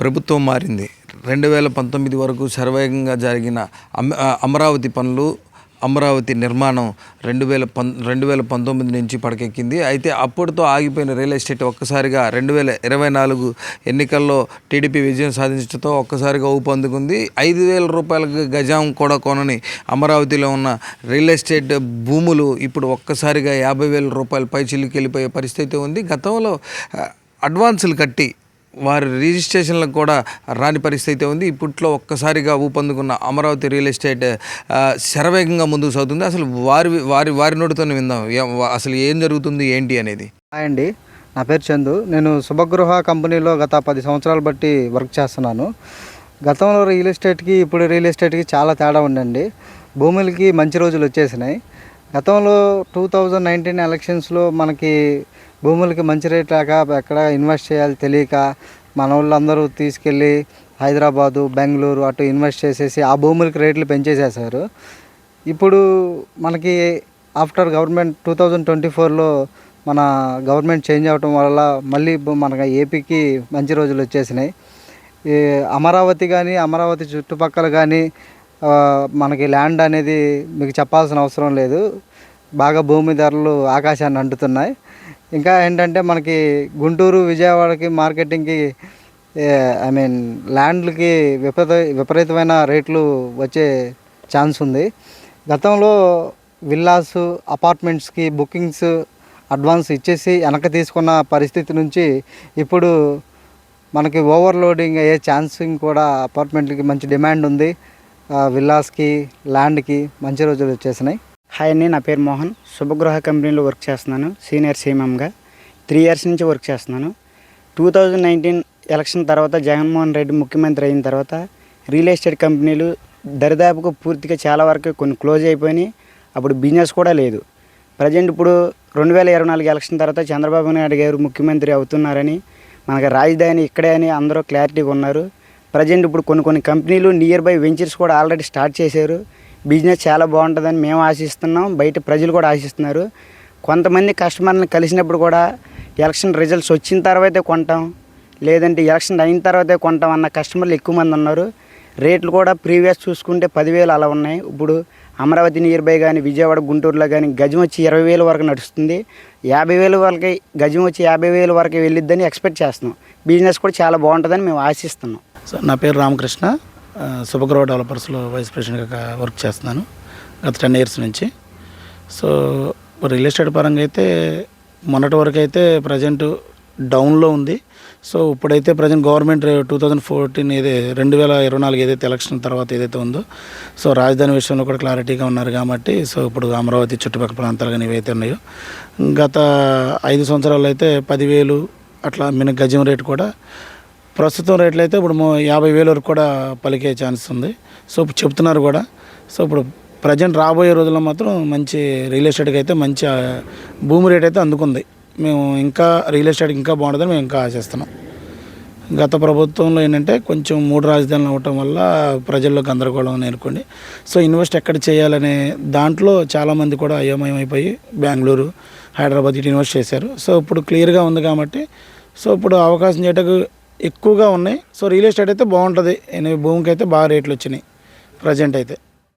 ప్రభుత్వం మారింది. రెండు వేల పంతొమ్మిది వరకు శరవేగంగా జరిగిన అమ అమరావతి పనులు అమరావతి నిర్మాణం రెండు వేల పం రెండు వేల పంతొమ్మిది నుంచి పడకెక్కింది. అయితే అప్పటితో ఆగిపోయిన రియల్ ఎస్టేట్ ఒక్కసారిగా రెండు వేల ఇరవై నాలుగు ఎన్నికల్లో టీడీపీ విజయం సాధించడంతో ఒక్కసారిగా ఊపందుకుంది ఐదు వేల రూపాయలకు గజం కూడా కొనని అమరావతిలో ఉన్న రియల్ ఎస్టేట్ భూములు ఇప్పుడు ఒక్కసారిగా యాభై వేల రూపాయల పై వెళ్ళిపోయే పరిస్థితి ఉంది. గతంలో అడ్వాన్సులు కట్టి వారి రిజిస్ట్రేషన్లకు కూడా రాని పరిస్థితి ఉంది. ఇప్పట్లో ఒక్కసారిగా ఊపందుకున్న అమరావతి రియల్ ఎస్టేట్ శరవేగంగా ముందుకు సాగుతుంది. అసలు వారి వారి వారి నోటితోనే విందాం. అసలు ఏం జరుగుతుంది ఏంటి అనేది. హాయ్ అండి. నా పేరు చందు. నేను శుభగృహ కంపెనీలో గత పది సంవత్సరాలు బట్టి వర్క్ చేస్తున్నాను. గతంలో రియల్ ఎస్టేట్కి ఇప్పుడు రియల్ ఎస్టేట్కి చాలా తేడా ఉందండి. భూములకి మంచి రోజులు వచ్చేసినాయి. గతంలో టూ థౌజండ్ నైన్టీన్ ఎలక్షన్స్లో మనకి భూములకి మంచి రేట్ లేక ఎక్కడ ఇన్వెస్ట్ చేయాలి తెలియక మన వాళ్ళందరూ తీసుకెళ్ళి హైదరాబాదు బెంగళూరు అటు ఇన్వెస్ట్ చేసేసి ఆ భూములకి రేట్లు పెంచేసేసారు ఇప్పుడు మనకి after government two thousand twenty ఫోర్లో మన గవర్నమెంట్ చేంజ్ అవ్వటం వల్ల మళ్ళీ మన మనకి ఏపీకి మంచి రోజులు వచ్చేసినాయి. ఈ అమరావతి కానీ అమరావతి చుట్టుపక్కల కానీ మనకి ల్యాండ్ అనేది మీకు చెప్పాల్సిన అవసరం లేదు. బాగా భూమి ధరలు ఆకాశాన్ని అంటుతున్నాయి. ఇంకా ఏంటంటే మనకి గుంటూరు విజయవాడకి మార్కెటింగ్కి ఐ మీన్ ల్యాండ్లకి విపరీత విపరీతమైన రేట్లు వచ్చే ఛాన్స్ ఉంది. గతంలో విల్లాస్ అపార్ట్మెంట్స్కి బుకింగ్స్ అడ్వాన్స్ ఇచ్చేసి వెనక తీసుకున్న పరిస్థితి నుంచి ఇప్పుడు మనకి ఓవర్లోడింగ్ అయ్యే ఛాన్సింగ్ కూడా అపార్ట్మెంట్లకి మంచి డిమాండ్ ఉంది. విల్లాస్కి ల్యాండ్కి మంచి రోజులు వచ్చేసినాయి. హాయ్ అండి నా పేరు మోహన్. శుభగృహ కంపెనీలో వర్క్ చేస్తున్నాను. సీనియర్ సీఎంగా త్రీ ఇయర్స్ నుంచి వర్క్ చేస్తున్నాను. టూ థౌజండ్ నైన్టీన్ ఎలక్షన్ తర్వాత జగన్మోహన్ రెడ్డి ముఖ్యమంత్రి అయిన తర్వాత రియల్ ఎస్టేట్ కంపెనీలు దరిదాపుకు పూర్తిగా చాలా వరకు కొన్ని క్లోజ్ అయిపోయినాయి. అప్పుడు బిజినెస్ కూడా లేదు. ప్రజెంట్ ఇప్పుడు రెండు వేల ఇరవై నాలుగు ఎలక్షన్ తర్వాత చంద్రబాబు నాయుడు గారు ముఖ్యమంత్రి అవుతున్నారని మనకి రాజధాని ఇక్కడే అని అందరూ క్లారిటీగా ఉన్నారు. ప్రజెంట్ ఇప్పుడు కొన్ని కొన్ని కంపెనీలు నియర్ బై వెంచర్స్ కూడా ఆల్రెడీ స్టార్ట్ చేశారు. బిజినెస్ చాలా బాగుంటుందని మేము ఆశిస్తున్నాం. బయట ప్రజలు కూడా ఆశిస్తున్నారు. కొంతమంది కస్టమర్ని కలిసినప్పుడు కూడా ఎలక్షన్ రిజల్ట్స్ వచ్చిన తర్వాతే కొంటాం. లేదంటే ఎలక్షన్ అయిన తర్వాతే కొంటాం అన్న కస్టమర్లు ఎక్కువ మంది ఉన్నారు. రేట్లు కూడా ప్రీవియస్ చూసుకుంటే పదివేలు అలా ఉన్నాయి. ఇప్పుడు అమరావతి నియర్ బై కానీ విజయవాడ గుంటూరులో కానీ గజం వచ్చి ఇరవై వేల వరకు నడుస్తుంది. యాభై వేల వరకు గజం వచ్చి యాభై వేల వరకు వెళ్ళిద్దని ఎక్స్పెక్ట్ చేస్తున్నాం. బిజినెస్ కూడా చాలా బాగుంటుందని మేము ఆశిస్తున్నాం. సార్ నా పేరు రామకృష్ణ. శుభగ్రహ డెవలపర్స్లో వైస్ ప్రెసిడెంట్గా వర్క్ చేస్తున్నాను గత టెన్ ఇయర్స్ నుంచి. సో రియల్ ఎస్టేట్ పరంగా అయితే మొన్నటి వరకు అయితే ప్రజెంట్ డౌన్లో ఉంది. సో ఇప్పుడైతే present government two thousand fourteen ఏదే రెండు వేల ఇరవై నాలుగు ఏదైతే ఎలక్షన్ తర్వాత ఏదైతే ఉందో సో రాజధాని విషయంలో కూడా క్లారిటీగా ఉన్నారు కాబట్టి సో ఇప్పుడు అమరావతి చుట్టుపక్కల ప్రాంతాలు కానీ ఏవైతే ఉన్నాయో గత ఐదు సంవత్సరాలు అయితే పదివేలు అట్లా మిన గజం రేటు కూడా ప్రస్తుతం రేట్లు అయితే ఇప్పుడు యాభై వేల వరకు కూడా పలికే ఛాన్స్ ఉంది. సో ఇప్పుడు చెప్తున్నారు కూడా. సో ఇప్పుడు ప్రజెంట్ రాబోయే రోజుల్లో మాత్రం మంచి రియల్ ఎస్టేట్కి అయితే మంచి భూమి రేట్ అయితే అందుకుంది. మేము ఇంకా రియల్ ఎస్టేట్ ఇంకా బాగుంటుందని మేము ఇంకా ఆశిస్తున్నాం. గత ప్రభుత్వంలో ఏంటంటే కొంచెం మూడు రాజధానులు అవ్వటం వల్ల ప్రజల్లో గందరగోళం నేర్కొండి సో ఇన్వెస్ట్ ఎక్కడ చేయాలనే దాంట్లో చాలామంది కూడా అయోమయం అయిపోయి బెంగళూరు హైదరాబాద్ ఇటు ఇన్వెస్ట్ చేశారు. సో ఇప్పుడు క్లియర్గా ఉంది కాబట్టి సో ఇప్పుడు అవకాశం చేయటకు ఎక్కువగా ఉన్నాయి. సో రియల్ ఎస్టేట్ అయితే బాగుంటుంది. భూమికి అయితే బాగా రేట్లు వచ్చినాయి. ప్రజెంట్ అయితే.